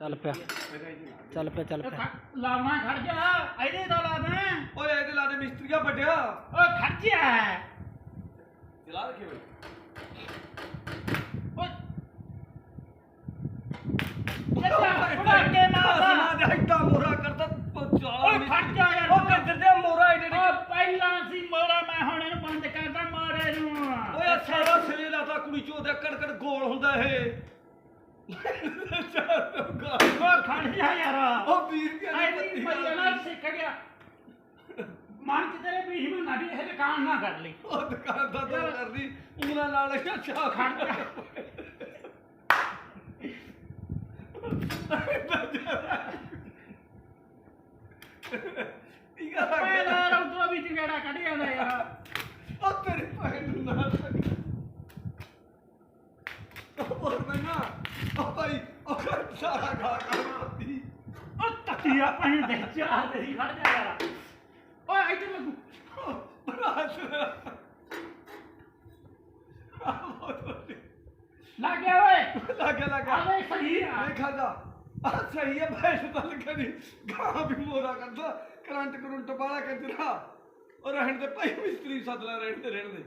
ਚੱਲ ਪਿਆ। ਚੱਲ ਪਿਆ ਚੱਲ ਪਿਆ। ਲਾਉਣਾ ਖੜ ਜਾ ਇਹਦੇ ਦਾ ਲਾ ਦੇ। ਓਏ ਇਹਦੇ ਲਾ ਦੇ ਮਿਸਤਰੀਆ ਵੱਡਿਆ। ਓਏ ਖੜ ਜਾ। ਚਲਾ ਰੱਖੇ ਓਏ। ਓਏ ਅੱਛਾ ਫੜਾ ਕੇ ਮਾਰਦਾ ਨਾ ਜਾ ਇੱਡਾ ਮੋਰਾ ਕਰਦਾ ਚਾਲਾ ਓਏ ਖੜ ਜਾ ਯਾਰ। ਓ ਕਿੱਧਰ ਦੇ ਮੋਰਾ ਏਡੇ ਏਡੇ ਓ ਪਹਿਲਾਂ ਸੀ ਮੋੜਾ ਮੈਂ ਹੁਣ ਇਹਨੂੰ ਬੰਦ ਕਰਦਾ ਮਾਰੇ ਨੂੰ। ਓਏ ਆਹ ਸਾਰਾ ਸਿਰੇ ਲਾਤਾ ਕੁੜੀ ਚੋਦ ਕੜਕੜ ਗੋਲ ਹੁੰਦਾ ਇਹ। ਓ ਖੜ ਜਾ ਯਾਰ ਓ ਵੀਰ ਕੇ ਆਈ ਨਹੀਂ ਮਰਿਆ ਨਾ ਸਿੱਖ ਗਿਆ। ਮਨ ਚ ਤੇਰੇ ਵੀ ਹਿੰਮਤ ਨਾ ਵੀ ਇਹ ਦੁਕਾਨ ਨਾ ਕਰ ਲਈ। ਉਹ ਦੁਕਾਨ ਦਾ ਤਾਂ ਕਰਦੀ ਉਂਗਲਾਂ ਨਾਲ ਅੱਛਾ ਖੜ ਜਾ। ਕੀ ਕਰਾਂ ਪਹਿਲਾਂ ਰੌਦੋ ਵੀ ਜਿਹੜਾ ਕੱਢ ਜਾਂਦਾ ਯਾਰ। ਉਹ ਤੇਰੀ ਭੈਣ ਨੂੰ ਨਾ ਲੱਗ ਉਹ ਮੈਂ ਨਾ ਉਹ ਭਾਈ ਉਹ ਕਰ ਸਾਰਾ ਗਾ ਕਰਦੀ ਓ ਤੱਤੀਆ ਪਾਣੀ ਦੇ ਚਾਹ ਤੇਰੀ ਖੜ ਜਾ ਯਾਰ। ਓਏ ਇੱਧਰ ਲੱਗੂ। ਬਣਾ ਸੁਣਾ ਲੱਗ ਗਿਆ ਓਏ। ਲੱਗਾ ਲੱਗਾ ਆਵੇ ਸਹੀ ਆ। ਦੇਖਾ ਜਾ। ਆ ਸਹੀ ਹੈ ਭੈਣ ਤਾਂ ਲੱਗਣੀ ਗਾਂ ਵੀ ਮੋਰਾ ਕਰਦਾ। ਕਰੰਟ ਕਰੰਟ ਵਾਲਾ ਕੰਜਰਾ ਉਹ ਰਹਿਣ ਦੇ ਭਾਈ ਮਿਸਤਰੀ ਸੱਦ ਲੈ ਰਹਿਣ ਦੇ ਰਹਿਣ ਦੇ।